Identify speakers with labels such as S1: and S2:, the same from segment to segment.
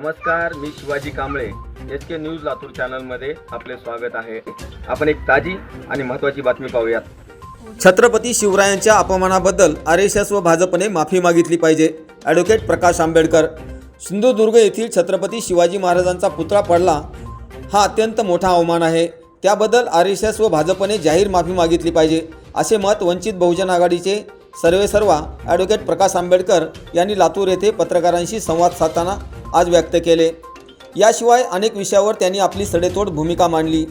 S1: नमस्कार मी Shivaji Kamble. S K news Latur चॅनलमध्ये आपले स्वागत आहे. आपण एक ताजी आणि महत्त्वाची बातमी पाहूयात.
S2: छत्रपती शिवरायांच्या अपमानाबद्दल आर एस एस व भाजपने माफी मागितली पाहिजे. ॲडव्होकेट प्रकाश आंबेडकर. सिंधुदुर्ग येथील छत्रपती शिवाजी महाराजांचा पुतळा पडला. हा अत्यंत मोठा अवमान आहे. त्याबद्दल आर एस एस व भाजपने जाहीर माफी मागितली पाहिजे असे मत वंचित बहुजन आघाडीचे सर्वेसर्वा ॲडव्होकेट प्रकाश आंबेडकर यांनी लातूर येथे पत्रकारांशी संवाद साधताना आज व्यक्त केले. याशिवाय अनेक विषयावर त्यांनी आपली सडेतोड भूमिका मांडली.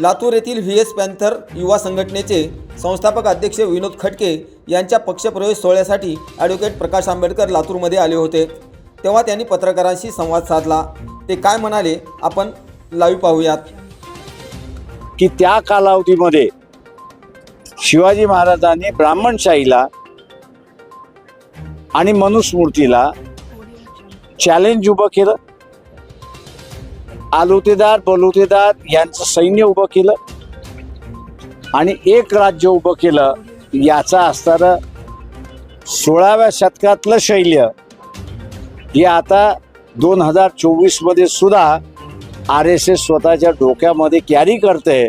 S2: लातूर येथील व्ही एस पॅन्थर युवा संघटनेचे संस्थापक अध्यक्ष विनोद खटके यांच्या पक्षप्रवेश सोहळ्यासाठी ॲडव्होकेट प्रकाश आंबेडकर लातूरमध्ये आले होते. तेव्हा त्यांनी पत्रकारांशी संवाद साधला. ते काय म्हणाले आपण लाईव्ह पाहूयात.
S3: की त्या कालावधीमध्ये शिवाजी महाराजांनी ब्राह्मणशाहीला आणि मनुस्मृतीला चॅलेंज उभं केलं. आलुतेदार बलुतेदार यांचं सैन्य उभं केलं. आणि एक राज्य उभं केलं याचा असणारं सोळाव्या शतकातलं शैल्य हे आता दोन हजार चोवीसमध्ये सुद्धा आर एस एस स्वतःच्या डोक्यामध्ये कॅरी करते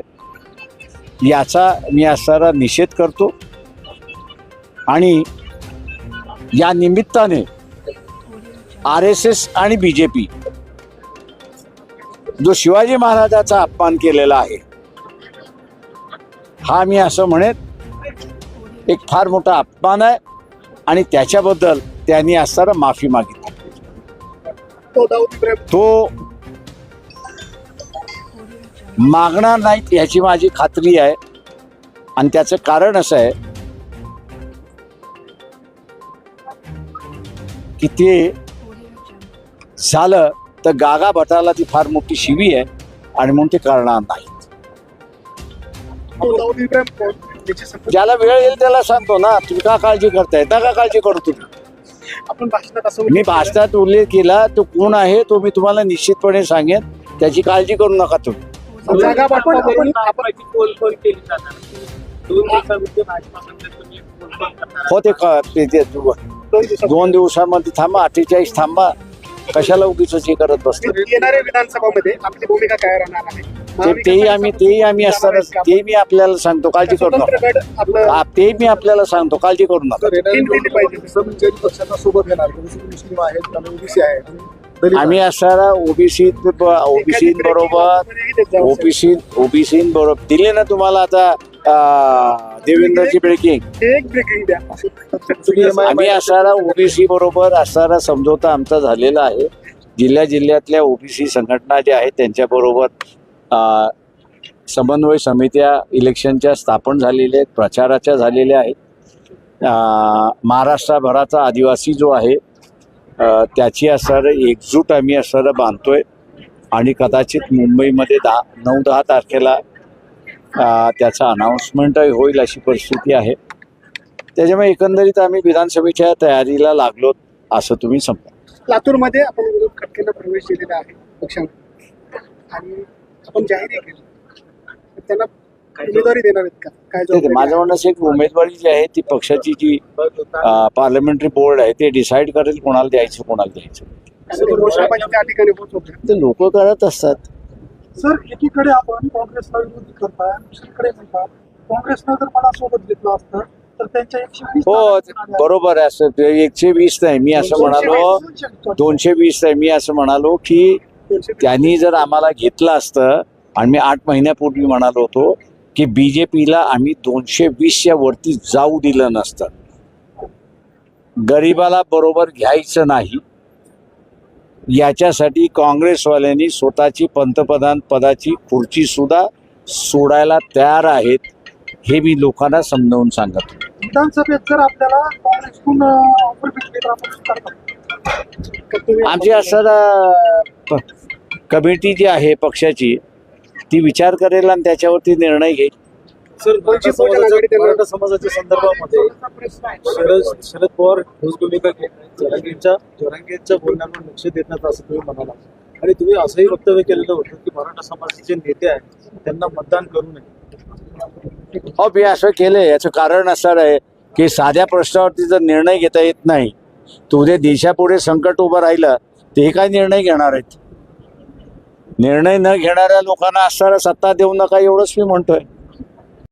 S3: याचा मी असणारा निषेध करतो. आणि या निमित्ताने आर एस एस आणि बी जे पी जो शिवाजी महाराजाचा अपमान केलेला आहे हा मी असं म्हणेन एक फार मोठा अपमान आहे आणि त्याच्याबद्दल त्यांनी असताना माफी मागितली. तो मागणार नाहीत याची माझी खात्री आहे. आणि त्याचं कारण असं आहे की ते झालं तर गागा भटाला ती फार मोठी शिवी आहे आणि म्हणून ते करणार नाही ज्याला वेळ येईल त्याला सांगतो ना तुम्ही का काळजी करताय? नका काळजी करू तुम्ही?
S4: आपण भाषणात असं
S3: मी भाषणात उल्लेख केला तो कोण आहे तो मी तुम्हाला निश्चितपणे सांगेन. त्याची काळजी करू नका तुम्ही.
S4: जागा
S3: हो ते क- ते- ते- दोन दिवसामध्ये थांबा अठ्ठेचाळीस थांबा. कशाला उगीच हे करत बसतो?
S4: येणाऱ्या विधानसभामध्ये आपली भूमिका काय राहणार आहे?
S3: ते तेही आम्ही तेही आम्ही असताना ते मी आपल्याला सांगतो काळजी करू
S4: स्वतंत्र
S3: नका
S4: गट आपलं
S3: हा, ते मी आपल्याला सांगतो काळजी करू नका.
S4: तीन दिली पाहिजे.
S5: समविचारी पक्षांना सोबत घेणार जसे मुस्लिम आहेत आणि ओबीसी आहेत आणि दलित
S3: आम्ही असणारा ओबीसी ओबीसी बरोबर ओबीसी ओबीसी बरोबर दिले ना तुम्हाला आता अं, देवेंद्रची ब्रेकिंग
S4: एक ब्रेकिंग द्या.
S3: आम्ही असणारा ओबीसी बरोबर असणारा समझोता आमचा झालेला आहे. जिल्ह्या जिल्ह्यातल्या ओबीसी संघटना ज्या आहेत त्यांच्याबरोबर समन्वय समित्या इलेक्शनच्या स्थापन झालेल्या आहेत प्रचाराच्या झालेल्या आहेत. महाराष्ट्रभराचा आदिवासी जो आहे त्याची असणारं एकजूट आम्ही असणारं बांधतोय. आणि कदाचित मुंबईमध्ये दहा नऊ दहा तारखेला त्याचा अनाऊन्समेंटही होईल अशी परिस्थिती आहे. त्याच्यामुळे एकंदरीत आम्ही विधानसभेच्या तयारीला लागलो असं तुम्ही समजा.
S4: लातूरमध्ये आपण खटकेला प्रवेश दिलेला आहे पक्षाने आणि आपण जाहीर केलं तर त्यांना उमेदवारी देणार आहेत का? काय
S3: ठीक आहे
S4: जबाबदारी
S3: माझं म्हणणं असं आहे की उमेदवारी जी आहे ती पक्षाची जी पार्लमेंटरी बोर्ड आहे ते डिसाईड करेल कोणाला द्यायचं कोणाला द्यायचं.
S4: आहे? आणि घोषणाबाजी त्या ठिकाणी होत.
S3: ते लोक करत असतात.
S5: सर एकीकडे आपण काँग्रेसला विरोधी करताय दुसरीकडे म्हणतात काँग्रेसनं जर मला सोबत घेतलं असतं तर त्यांच्या एकशे वीस
S3: हो
S5: जागा.
S3: बरोबर आहे असं. ते एकशे वीस नाही मी असं म्हणालो. दोनशे वीस नाही मी असं म्हणालो की त्यांनी जर आम्हाला घेतलं असतं आणि मी आठ महिन्यापूर्वी म्हणालो होतो की बी जे पीला आम्ही दोनशे वीसच्या वरती जाऊ दिलं नसतं. गरिबाला बरोबर घ्यायचं नाही. याच्यासाठी काँग्रेसवाल्यांनी स्वतःची पंतप्रधान पदाची खुर्ची सुद्धा सोडायला तयार आहेत हे मी लोकांना समजावून सांगत. होतो.
S5: विधानसभेत जर आपल्याला काँग्रेसकडून ऑफर भेटली तर आपण स्वीकारतो.
S3: आमची असं कमिटी जी आहे पक्षाची ती विचार करेल आणि त्याच्यावरती निर्णय घेईल.
S5: समाजाच्या संदर्भामध्ये शरद शरद पवार ठोस भूमिका घेत आहेत. जरांगींच्या जरांगींच्या बोलण्यावर लक्ष देत नाहीत असं तुम्ही म्हणाला. आणि तुम्ही असंही वक्तव्य केलेलं होतं की मराठा समाजाचे जे नेते आहेत त्यांना मतदान करू नये.
S3: हो मी असं केलंय याचं कारण असं आहे की साध्या प्रश्नावरती जर निर्णय घेता येत नाही तर उद्या देशापुढे संकट उभं राहिलं ते काय निर्णय घेणार आहेत? निर्णय न घेणाऱ्या लोकांना असणारा सत्ता देऊ नका एवढंच मी म्हणतोय.